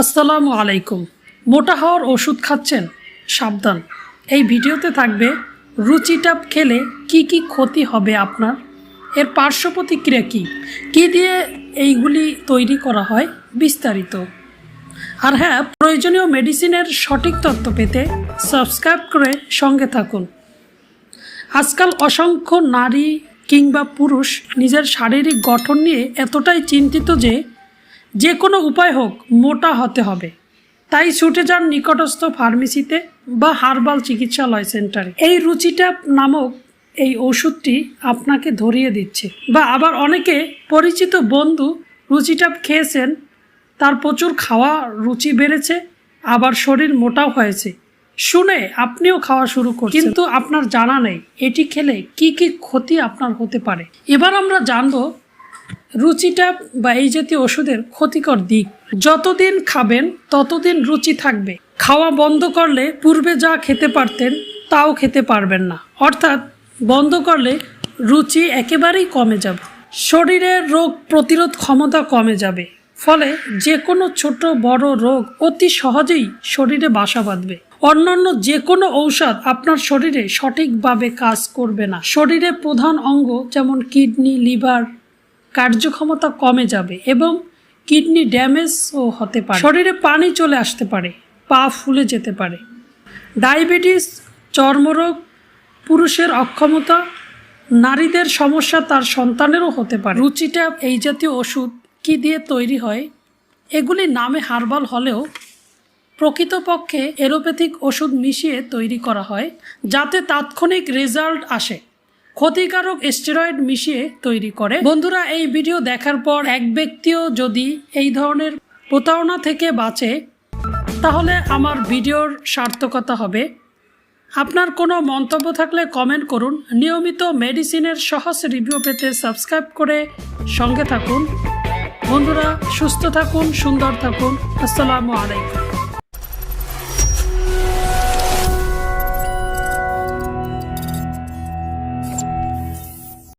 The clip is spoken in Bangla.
আসসালামু আলাইকুম। মোটা হওয়ার ওষুধ খাচ্ছেন? সাবধান। এই ভিডিওতে থাকবে রুচিটাপ খেলে কি কি ক্ষতি হবে আপনার? এর পার্শ্ব প্রতিক্রিয়া কী? কী দিয়ে এইগুলি তৈরি করা হয় বিস্তারিত। আর হ্যাঁ প্রয়োজনীয় মেডিসিনের সঠিক তথ্য পেতে সাবস্ক্রাইব করে সঙ্গে থাকুন। আজকাল অসংখ্য নারী কিংবা পুরুষ নিজের শারীরিক গঠন নিয়ে এতটাই চিন্তিত যে যে কোনো উপায় হোক, মোটা হতে হবে। তাই ছুটে যান নিকটস্থ ফার্মেসিতে বা হার্বাল চিকিৎসালয় সেন্টারে। এই রুচিটা নামক এই ওষুধটি আপনাকে ধরিয়ে দিচ্ছে। বা আবার অনেকে পরিচিত বন্ধু রুচিটাপ খেয়েছেন, তার প্রচুর খাওয়া রুচি বেড়েছে, আবার শরীর মোটাও হয়েছে। শুনে আপনিও খাওয়া শুরু করছেন। কিন্তু আপনার জানা নেই, এটি খেলে কি কি ক্ষতি আপনার হতে পারে। এবার আমরা জানব রুচিটা বা এই জাতীয় ওষুধের ক্ষতিকর দিক। যতদিন খাবেন, ততদিন রুচি থাকবে। খাওয়া বন্ধ করলে পূর্বে যা খেতে পারতেন, তাও খেতে পারবেন না। অর্থাৎ, বন্ধ করলে রুচি একেবারেই কমে যাবে। শরীরের রোগ প্রতিরোধ ক্ষমতা কমে যাবে। ফলে যে কোনো ছোট, বড় রোগ অতি সহজেই শরীরে বাসা বাঁধবে। অন্যান্য যে কোনো ঔষধ আপনার শরীরে সঠিকভাবে কাজ করবে না। শরীরে প্রধান অঙ্গ যেমন কিডনি, লিভার কার্যক্ষমতা কমে যাবে এবং কিডনি ড্যামেজও হতে পারে। শরীরে পানি চলে আসতে পারে, পা ফুলে যেতে পারে। ডায়াবেটিস, চর্মরোগ, পুরুষের অক্ষমতা, নারীদের সমস্যা তার সন্তানেরও হতে পারে। রুচিটা এই জাতীয় ওষুধ কি দিয়ে তৈরি হয়, এগুলি নামে হার্বাল হলেও প্রকৃতপক্ষে এরোপ্যাথিক ওষুধ মিশিয়ে তৈরি করা হয়, যাতে তাৎক্ষণিক রেজাল্ট আসে। ক্ষতিকারক স্টেরয়েড মিশিয়ে তৈরি করে। বন্ধুরা, এই ভিডিও দেখার পর এক ব্যক্তিও যদি এই ধরনের প্রতারণা থেকে বাঁচে, তাহলে আমার ভিডিওর সার্থকতা হবে। আপনার কোনো মন্তব্য থাকলে কমেন্ট করুন। নিয়মিত মেডিসিনের সহজ রিভিউ পেতে সাবস্ক্রাইব করে সঙ্গে থাকুন। বন্ধুরা, সুস্থ থাকুন, সুন্দর থাকুন। আসসালামু আলাইকুম।